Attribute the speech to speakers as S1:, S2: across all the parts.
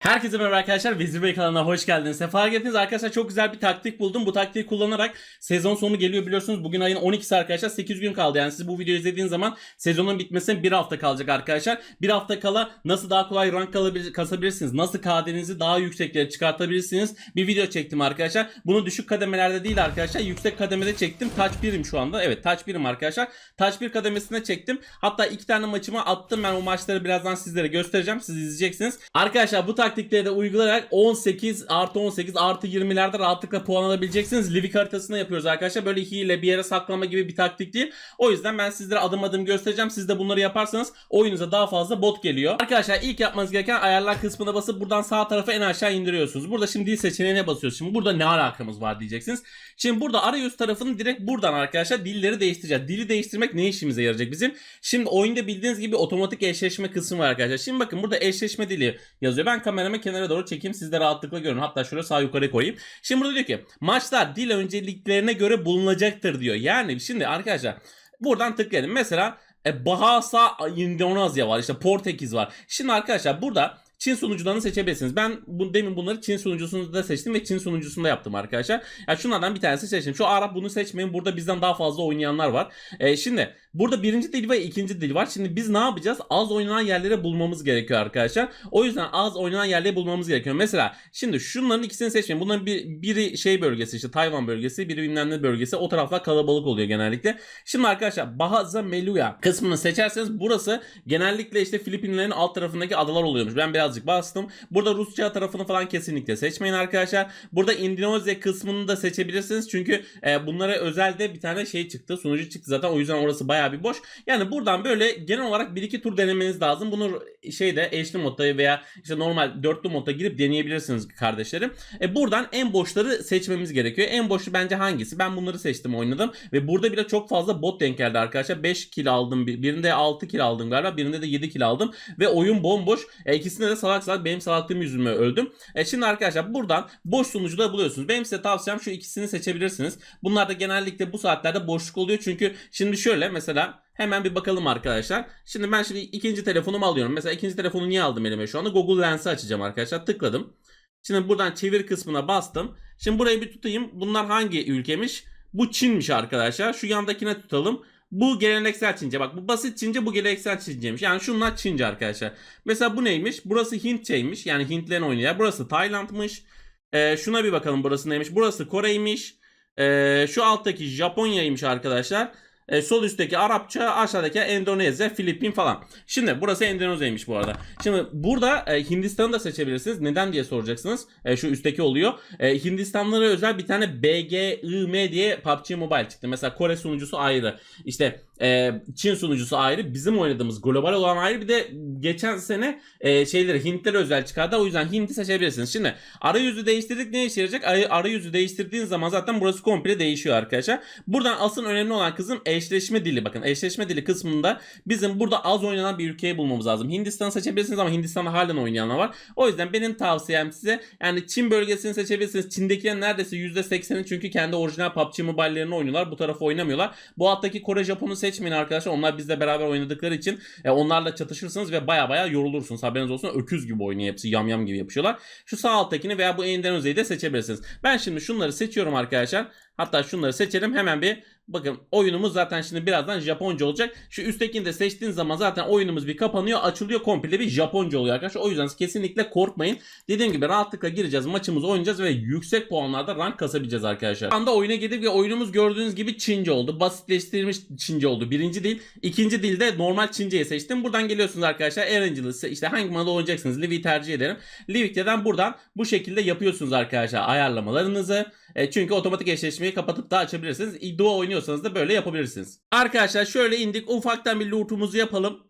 S1: Herkese merhaba arkadaşlar. Vezir Bey kanalına hoş geldiniz. Sefa geldiniz. Arkadaşlar çok güzel bir taktik buldum. Bu taktiği kullanarak sezon sonu geliyor biliyorsunuz. Bugün ayın 12'si arkadaşlar. 8 gün kaldı. Yani siz bu videoyu izlediğiniz zaman sezonun bitmesine bir hafta kalacak arkadaşlar. Bir hafta kala nasıl daha kolay rank kasabilirsiniz? Nasıl KD'nizi daha yükseklere çıkartabilirsiniz? Bir video çektim arkadaşlar. Bunu düşük kademelerde değil arkadaşlar. Yüksek kademede çektim. Touch 1'im şu anda. Evet Touch 1'im arkadaşlar. Touch 1 kademesine çektim. Hatta iki tane maçımı attım. Ben o maçları birazdan sizlere göstereceğim. Siz izleyeceksiniz. Arkadaşlar bu taktikleri de uygulayarak 18 artı 18 artı 20'lerde rahatlıkla puan alabileceksiniz. Livik haritasında yapıyoruz arkadaşlar. Böyle hile bir yere saklama gibi bir taktik değil. O yüzden ben sizlere adım adım göstereceğim. Siz de bunları yaparsanız oyunuza daha fazla bot geliyor. Arkadaşlar ilk yapmanız gereken ayarlar kısmına basıp buradan sağ tarafa en aşağı indiriyorsunuz. Burada şimdi dil seçeneğine basıyoruz. Şimdi burada ne alakamız var diyeceksiniz. Şimdi burada arayüz tarafını direkt buradan arkadaşlar dilleri değiştireceğiz. Dili değiştirmek ne işimize yarayacak bizim? Şimdi oyunda bildiğiniz gibi otomatik eşleşme kısmı var arkadaşlar. Şimdi bakın burada eşleşme dili yazıyor. Ben kameramı kenara doğru çekeyim. Siz de rahatlıkla görün. Hatta şöyle sağ yukarı koyayım. Şimdi burada diyor ki maçlar dil önceliklerine göre bulunacaktır diyor. Yani şimdi arkadaşlar buradan tıklayalım. Mesela e, Bahasa Endonezya var. işte Portekiz var. Şimdi arkadaşlar burada Çin sunucularını seçebilirsiniz. Ben bu, demin bunları Çin sunucusunda seçtim ve Çin sunucusunda yaptım arkadaşlar. Ya şunlardan bir tanesi seçtim. Şu Arap bunu seçmeyin. Burada bizden daha fazla oynayanlar var. E, şimdi burada birinci dil ve ikinci dil var. Şimdi biz ne yapacağız? Az oynanan yerlere bulmamız gerekiyor arkadaşlar. O yüzden az oynanan yerleri bulmamız gerekiyor. Mesela şimdi şunların ikisini seçmeyin. Bunların bir, biri şey bölgesi işte Tayvan bölgesi, biri bilmem ne bölgesi. O taraflar kalabalık oluyor genellikle. Şimdi arkadaşlar Bahaza Meluya kısmını seçerseniz burası genellikle işte Filipinlerin alt tarafındaki adalar oluyormuş. Ben birazcık bastım. Burada Rusça tarafını falan kesinlikle seçmeyin arkadaşlar. Burada Endonezya kısmını da seçebilirsiniz. Çünkü e, bunlara özel de bir tane şey çıktı. Sunucu çıktı zaten. O yüzden orası bayağı bir boş. Yani buradan böyle genel olarak bir iki tur denemeniz lazım. Bunu şeyde eşli modda veya işte normal dörtlü modda girip deneyebilirsiniz kardeşlerim. E, buradan en boşları seçmemiz gerekiyor. En boşu bence hangisi? Ben bunları seçtim oynadım. Ve burada bile çok fazla bot denk geldi arkadaşlar. 5 kill aldım. Birinde 6 kill aldım galiba. Birinde de 7 kill aldım. Ve oyun bomboş. E, ikisinde de salak salak benim salaklığım yüzüme öldüm. E, şimdi arkadaşlar buradan boş sunucuda buluyorsunuz. Benim size tavsiyem şu ikisini seçebilirsiniz. Bunlar da genellikle bu saatlerde boşluk oluyor. Çünkü şimdi şöyle mesela Hemen bir bakalım arkadaşlar. Şimdi ben şimdi ikinci telefonumu alıyorum. Mesela ikinci telefonu niye aldım elime şu anda? Google Lens'i açacağım arkadaşlar. Tıkladım. Şimdi buradan çevir kısmına bastım. Şimdi burayı bir tutayım. Bunlar hangi ülkemiş? Bu Çin'miş arkadaşlar. Şu yandakine tutalım. Bu geleneksel Çince. Bak bu basit Çince bu geleneksel Çinceymiş. Yani şunlar Çince arkadaşlar. Mesela bu neymiş? Burası Hintçeymiş. Yani Hintlerin oynayacağı. Burası Tayland'mış. Ee, şuna bir bakalım burası neymiş? Burası Kore'ymiş. Ee, şu alttaki Japonya'ymış arkadaşlar. E, sol üstteki Arapça, aşağıdaki Endonezya, Filipin falan. Şimdi burası Endonezya'ymış bu arada. Şimdi burada e, Hindistan'ı da seçebilirsiniz. Neden diye soracaksınız. E, şu üstteki oluyor. E, Hindistanlara özel bir tane BGIM diye PUBG Mobile çıktı. Mesela Kore sunucusu ayrı. İşte e, Çin sunucusu ayrı. Bizim oynadığımız global olan ayrı. Bir de geçen sene e, şeyleri Hintlere özel çıkardı. O yüzden Hint'i seçebilirsiniz. Şimdi arayüzü değiştirdik ne işe yarayacak? Ar- arayüzü değiştirdiğin zaman zaten burası komple değişiyor arkadaşlar. Buradan asıl önemli olan kızım eşleşme dili. Bakın eşleşme dili kısmında bizim burada az oynanan bir ülkeyi bulmamız lazım. Hindistan'ı seçebilirsiniz ama Hindistan'da halen oynayanlar var. O yüzden benim tavsiyem size yani Çin bölgesini seçebilirsiniz. Çin'dekiler neredeyse %80'i çünkü kendi orijinal PUBG Mobile'lerini oynuyorlar. Bu tarafı oynamıyorlar. Bu alttaki Kore Japon'u seçmeyin arkadaşlar. Onlar bizle beraber oynadıkları için e, onlarla çatışırsınız ve baya baya yorulursunuz. Haberiniz olsun. Öküz gibi oynuyor hepsi. Yam yam gibi yapışıyorlar. Şu sağ alttakini veya bu Endonezya'yı de seçebilirsiniz. Ben şimdi şunları seçiyorum arkadaşlar. Hatta şunları seçelim. Hemen bir bakın oyunumuz zaten şimdi birazdan Japonca olacak. Şu üsttekini de seçtiğin zaman zaten oyunumuz bir kapanıyor, açılıyor komple bir Japonca oluyor arkadaşlar. O yüzden kesinlikle korkmayın. Dediğim gibi rahatlıkla gireceğiz, maçımızı oynayacağız ve yüksek puanlarda rank kasabileceğiz arkadaşlar. Şu anda oyuna girdik ve oyunumuz gördüğünüz gibi Çince oldu. Basitleştirilmiş Çince oldu. Birinci dil. ikinci dilde normal Çince'yi seçtim. Buradan geliyorsunuz arkadaşlar. Erangel'ı işte hangi moda oynayacaksınız? Livik'i tercih ederim. Livik'ten buradan bu şekilde yapıyorsunuz arkadaşlar ayarlamalarınızı. E, çünkü otomatik eşleşmeyi kapatıp da açabilirsiniz. İddia oynuyorsanız da böyle yapabilirsiniz. Arkadaşlar şöyle indik. Ufaktan bir loot'umuzu yapalım.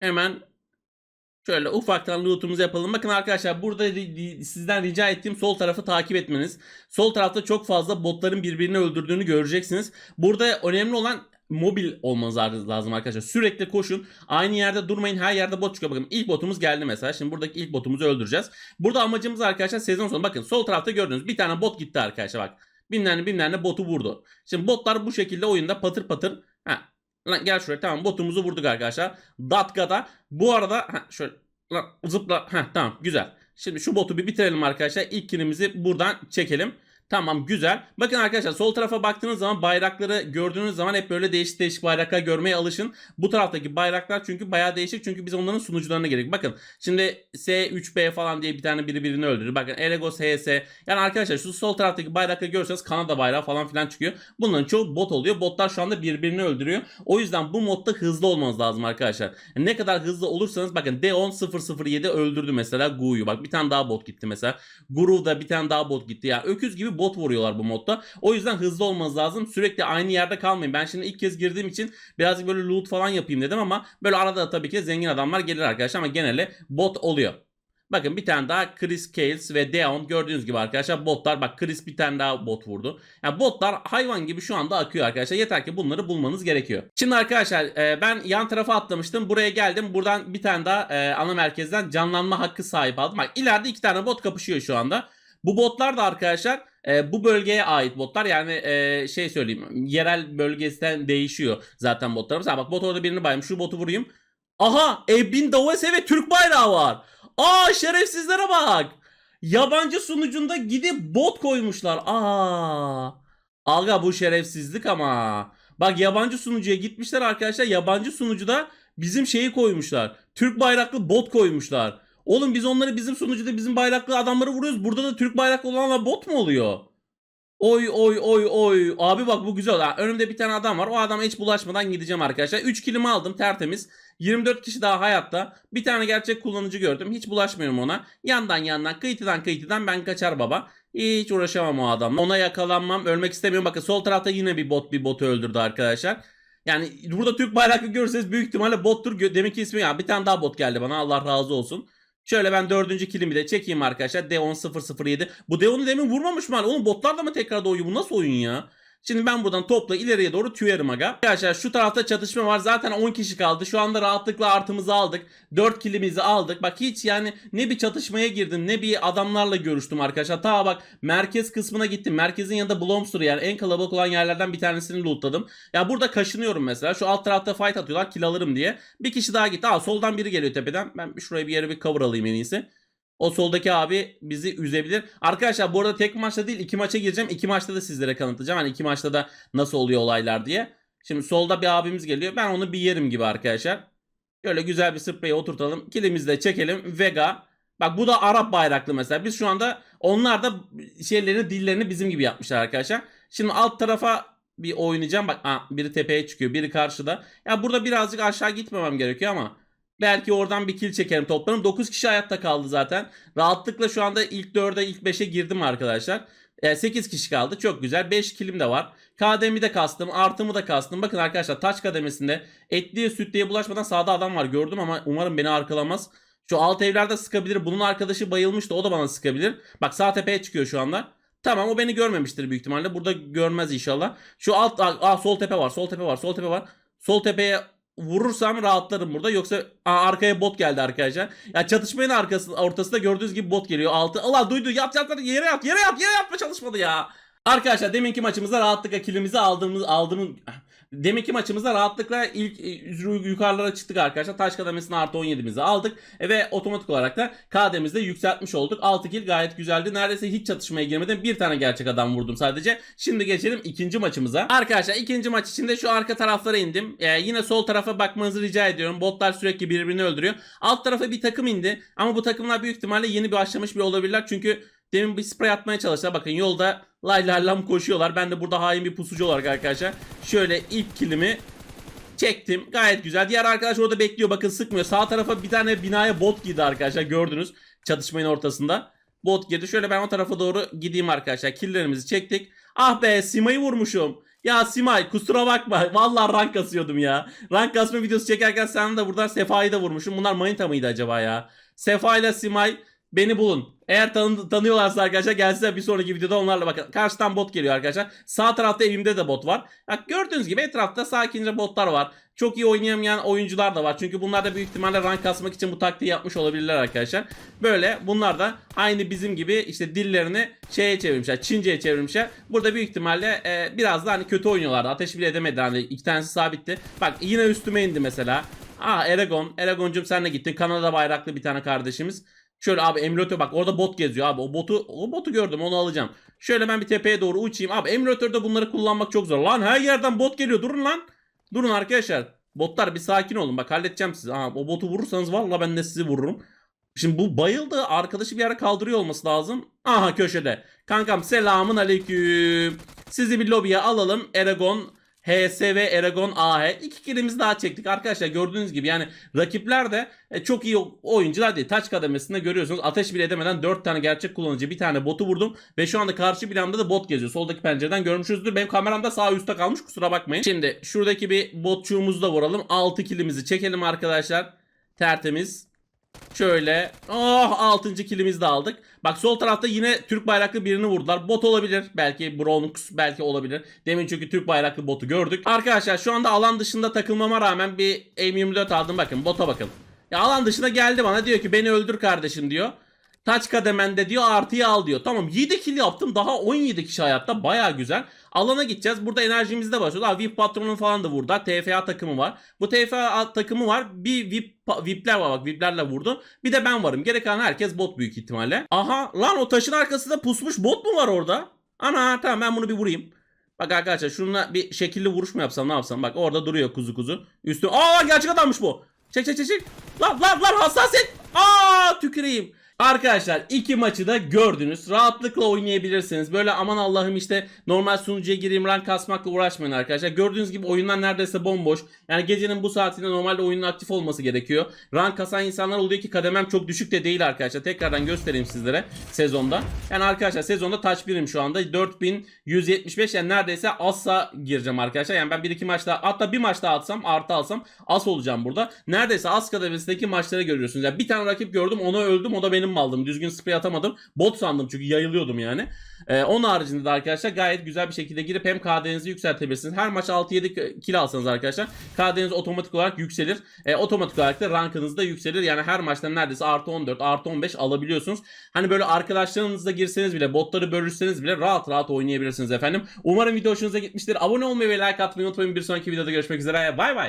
S1: Hemen Şöyle ufaktan loot'umuzu yapalım. Bakın arkadaşlar burada sizden rica ettiğim sol tarafı takip etmeniz. Sol tarafta çok fazla botların birbirini öldürdüğünü göreceksiniz. Burada önemli olan mobil olmanız lazım arkadaşlar. Sürekli koşun. Aynı yerde durmayın. Her yerde bot çıkıyor. Bakın ilk botumuz geldi mesela. Şimdi buradaki ilk botumuzu öldüreceğiz. Burada amacımız arkadaşlar sezon sonu. Bakın sol tarafta gördüğünüz bir tane bot gitti arkadaşlar bak. Bilmem ne bilmem ne botu vurdu. Şimdi botlar bu şekilde oyunda patır patır. Ha, Lan gel şuraya tamam botumuzu vurduk arkadaşlar. Datka'da bu arada ha, şöyle lan zıpla ha tamam güzel. Şimdi şu botu bir bitirelim arkadaşlar. İlk kilimizi buradan çekelim. Tamam güzel. Bakın arkadaşlar sol tarafa baktığınız zaman bayrakları gördüğünüz zaman hep böyle değişik değişik bayraklar görmeye alışın. Bu taraftaki bayraklar çünkü bayağı değişik çünkü biz onların sunucularına gerek. Bakın şimdi S3B falan diye bir tane biri birini öldürür. Bakın Eregos HS. Yani arkadaşlar şu sol taraftaki bayrakları görürseniz Kanada bayrağı falan filan çıkıyor. Bunların çoğu bot oluyor. Botlar şu anda birbirini öldürüyor. O yüzden bu modda hızlı olmanız lazım arkadaşlar. Yani ne kadar hızlı olursanız bakın D10 007 öldürdü mesela Gu'yu. Bak bir tane daha bot gitti mesela. Guru'da bir tane daha bot gitti. Ya öküz gibi bot vuruyorlar bu modda. O yüzden hızlı olmanız lazım. Sürekli aynı yerde kalmayın. Ben şimdi ilk kez girdiğim için birazcık böyle loot falan yapayım dedim ama böyle arada da tabii ki zengin adamlar gelir arkadaşlar ama genelde bot oluyor. Bakın bir tane daha Chris Cales ve Deon gördüğünüz gibi arkadaşlar botlar bak Chris bir tane daha bot vurdu. Yani botlar hayvan gibi şu anda akıyor arkadaşlar. Yeter ki bunları bulmanız gerekiyor. Şimdi arkadaşlar e, ben yan tarafa atlamıştım. Buraya geldim. Buradan bir tane daha e, ana merkezden canlanma hakkı sahip aldım. Bak ileride iki tane bot kapışıyor şu anda. Bu botlar da arkadaşlar e, bu bölgeye ait botlar. Yani e, şey söyleyeyim yerel bölgesinden değişiyor zaten botlar. Mesela bak bot orada birini bayım. Şu botu vurayım. Aha Ebin Davose ve Türk bayrağı var. Aa şerefsizlere bak. Yabancı sunucunda gidip bot koymuşlar. Aa. Aga bu şerefsizlik ama. Bak yabancı sunucuya gitmişler arkadaşlar. Yabancı sunucuda bizim şeyi koymuşlar. Türk bayraklı bot koymuşlar. Oğlum biz onları bizim sunucuda bizim bayraklı adamları vuruyoruz. Burada da Türk bayraklı olanlar bot mu oluyor? Oy oy oy oy. Abi bak bu güzel. Önümde bir tane adam var. O adama hiç bulaşmadan gideceğim arkadaşlar. 3 kilimi aldım tertemiz. 24 kişi daha hayatta. Bir tane gerçek kullanıcı gördüm. Hiç bulaşmıyorum ona. Yandan yandan kıytıdan kıytıdan ben kaçar baba. Hiç uğraşamam o adamla. Ona yakalanmam. Ölmek istemiyorum. Bakın sol tarafta yine bir bot bir botu öldürdü arkadaşlar. Yani burada Türk bayraklı görürseniz büyük ihtimalle bottur. Demek ki ismi ya. Bir tane daha bot geldi bana. Allah razı olsun. Şöyle ben dördüncü kilimi de çekeyim arkadaşlar. D10 007. Bu D10'u demin vurmamış mı? Oğlum botlar da mı tekrar doğuyor? Bu nasıl oyun ya? Şimdi ben buradan topla ileriye doğru tüyerim aga. Arkadaşlar şu tarafta çatışma var. Zaten 10 kişi kaldı. Şu anda rahatlıkla artımızı aldık. 4 kilimizi aldık. Bak hiç yani ne bir çatışmaya girdim ne bir adamlarla görüştüm arkadaşlar. Ta bak merkez kısmına gittim. Merkezin yanında Blomster yani en kalabalık olan yerlerden bir tanesini lootladım. Ya burada kaşınıyorum mesela. Şu alt tarafta fight atıyorlar kill alırım diye. Bir kişi daha gitti. Aa soldan biri geliyor tepeden. Ben şuraya bir yere bir cover alayım en iyisi. O soldaki abi bizi üzebilir. Arkadaşlar bu arada tek maçta değil iki maça gireceğim. İki maçta da sizlere kanıtlayacağım. Hani iki maçta da nasıl oluyor olaylar diye. Şimdi solda bir abimiz geliyor. Ben onu bir yerim gibi arkadaşlar. Şöyle güzel bir spreye oturtalım. Kilimizi de çekelim. Vega. Bak bu da Arap bayraklı mesela. Biz şu anda onlar da şeylerini dillerini bizim gibi yapmışlar arkadaşlar. Şimdi alt tarafa bir oynayacağım. Bak aa, biri tepeye çıkıyor. Biri karşıda. Ya burada birazcık aşağı gitmemem gerekiyor ama Belki oradan bir kill çekerim toplarım. 9 kişi hayatta kaldı zaten. Rahatlıkla şu anda ilk 4'e ilk 5'e girdim arkadaşlar. E, 8 kişi kaldı. Çok güzel. 5 kilim de var. KD'mi de kastım. Artımı da kastım. Bakın arkadaşlar taç kademesinde etliye sütlüye bulaşmadan sağda adam var gördüm ama umarım beni arkalamaz. Şu alt evlerde sıkabilir. Bunun arkadaşı bayılmıştı. O da bana sıkabilir. Bak sağ tepeye çıkıyor şu anda. Tamam o beni görmemiştir büyük ihtimalle. Burada görmez inşallah. Şu alt aa, sol tepe var. Sol tepe var. Sol tepe var. Sol tepeye vurursam rahatlarım burada. Yoksa aa, arkaya bot geldi arkadaşlar. Ya çatışmanın arkası, ortasında gördüğünüz gibi bot geliyor. Altı. Allah duydu. Yat yat yat. Yere yat. Yere yat. Yere yatma çalışmadı ya. Arkadaşlar deminki maçımızda rahatlıkla kilimizi aldığımız aldığımız deminki maçımızda rahatlıkla ilk e, yukarılara çıktık arkadaşlar. Taş kademesine artı 17'mizi aldık E, ve otomatik olarak da KD'mizi de yükseltmiş olduk. 6 kill gayet güzeldi. Neredeyse hiç çatışmaya girmedim. Bir tane gerçek adam vurdum sadece. Şimdi geçelim ikinci maçımıza. Arkadaşlar ikinci maç içinde şu arka taraflara indim. Ee, yine sol tarafa bakmanızı rica ediyorum. Botlar sürekli birbirini öldürüyor. Alt tarafa bir takım indi. Ama bu takımlar büyük ihtimalle yeni başlamış bir olabilirler. Çünkü Demin bir sprey atmaya çalıştılar. Bakın yolda lay lay lam koşuyorlar. Ben de burada hain bir pusucu olarak arkadaşlar. Şöyle ilk kilimi çektim. Gayet güzel. Diğer arkadaş orada bekliyor. Bakın sıkmıyor. Sağ tarafa bir tane binaya bot girdi arkadaşlar. Gördünüz. Çatışmanın ortasında. Bot girdi. Şöyle ben o tarafa doğru gideyim arkadaşlar. Killerimizi çektik. Ah be Sima'yı vurmuşum. Ya Simay kusura bakma. Vallahi rank kasıyordum ya. Rank kasma videosu çekerken sen de burada Sefa'yı da vurmuşum. Bunlar manita mıydı acaba ya? Sefa ile Simay beni bulun. Eğer tanı- tanıyorlarsa arkadaşlar gelsinler bir sonraki videoda onlarla bakın. Karşıdan bot geliyor arkadaşlar. Sağ tarafta evimde de bot var. Bak gördüğünüz gibi etrafta sakince botlar var. Çok iyi oynayamayan oyuncular da var. Çünkü bunlar da büyük ihtimalle rank kasmak için bu taktiği yapmış olabilirler arkadaşlar. Böyle bunlar da aynı bizim gibi işte dillerini şeye çevirmişler. Çince'ye çevirmişler. Burada büyük ihtimalle e, biraz da hani kötü oynuyorlardı. Ateş bile edemedi. Hani iki tanesi sabitti. Bak yine üstüme indi mesela. Aa Eragon. Eragon'cum sen de gittin. Kanada bayraklı bir tane kardeşimiz. Şöyle abi emülatör bak orada bot geziyor abi. O botu o botu gördüm onu alacağım. Şöyle ben bir tepeye doğru uçayım. Abi emülatörde bunları kullanmak çok zor. Lan her yerden bot geliyor. Durun lan. Durun arkadaşlar. Botlar bir sakin olun. Bak halledeceğim sizi. Aa, o botu vurursanız valla ben de sizi vururum. Şimdi bu bayıldı. Arkadaşı bir yere kaldırıyor olması lazım. Aha köşede. Kankam selamun aleyküm. Sizi bir lobiye alalım. Eragon HSV Eragon AH. İki kilimizi daha çektik arkadaşlar. Gördüğünüz gibi yani rakipler de e, çok iyi oyuncular değil. Taç kademesinde görüyorsunuz. Ateş bile edemeden 4 tane gerçek kullanıcı bir tane botu vurdum. Ve şu anda karşı planda da bot geziyor. Soldaki pencereden görmüşüzdür. Benim kameram da sağ üstte kalmış. Kusura bakmayın. Şimdi şuradaki bir botçuğumuzu da vuralım. 6 kilimizi çekelim arkadaşlar. Tertemiz. Şöyle. Oh 6. kilimizi de aldık. Bak sol tarafta yine Türk bayraklı birini vurdular. Bot olabilir. Belki Bronx belki olabilir. Demin çünkü Türk bayraklı botu gördük. Arkadaşlar şu anda alan dışında takılmama rağmen bir M24 aldım. Bakın bota bakın. Ya alan dışında geldi bana diyor ki beni öldür kardeşim diyor. Taç kademende diyor artıyı al diyor. Tamam 7 kill yaptım. Daha 17 kişi hayatta. Baya güzel. Alana gideceğiz. Burada enerjimiz de başlıyor. Aa, VIP patronun falan da vurdu. TFA takımı var. Bu TFA takımı var. Bir VIP VIP'ler var bak. VIP'lerle vurdu. Bir de ben varım. Geri kalan herkes bot büyük ihtimalle. Aha lan o taşın arkasında pusmuş bot mu var orada? Ana tamam ben bunu bir vurayım. Bak arkadaşlar şununla bir şekilli vuruş mu yapsam ne yapsam? Bak orada duruyor kuzu kuzu. Üstü. Aa gerçek adammış bu. Çek çek çek çek. Lan lan lan hassasiyet. Aa tüküreyim. Arkadaşlar iki maçı da gördünüz. Rahatlıkla oynayabilirsiniz. Böyle aman Allah'ım işte normal sunucuya gireyim rank kasmakla uğraşmayın arkadaşlar. Gördüğünüz gibi oyunlar neredeyse bomboş. Yani gecenin bu saatinde normalde oyunun aktif olması gerekiyor. Rank kasan insanlar oluyor ki kademem çok düşük de değil arkadaşlar. Tekrardan göstereyim sizlere sezonda. Yani arkadaşlar sezonda taç birim şu anda 4175 yani neredeyse asla gireceğim arkadaşlar. Yani ben bir iki maçta hatta bir maç daha atsam artı alsam as olacağım burada. Neredeyse as kademesindeki maçları görüyorsunuz. Yani bir tane rakip gördüm ona öldüm o da benim maldım. Düzgün sprey atamadım. Bot sandım çünkü yayılıyordum yani. Ee, onun haricinde de arkadaşlar gayet güzel bir şekilde girip hem KD'nizi yükseltebilirsiniz. Her maç 6-7 kill alsanız arkadaşlar KD'niz otomatik olarak yükselir. Ee, otomatik olarak da rankınız da yükselir. Yani her maçtan neredeyse artı 14 artı 15 alabiliyorsunuz. Hani böyle arkadaşlarınızla girseniz bile botları bölüşseniz bile rahat rahat oynayabilirsiniz efendim. Umarım video hoşunuza gitmiştir. Abone olmayı ve like atmayı unutmayın. Bir sonraki videoda görüşmek üzere. Bay bay.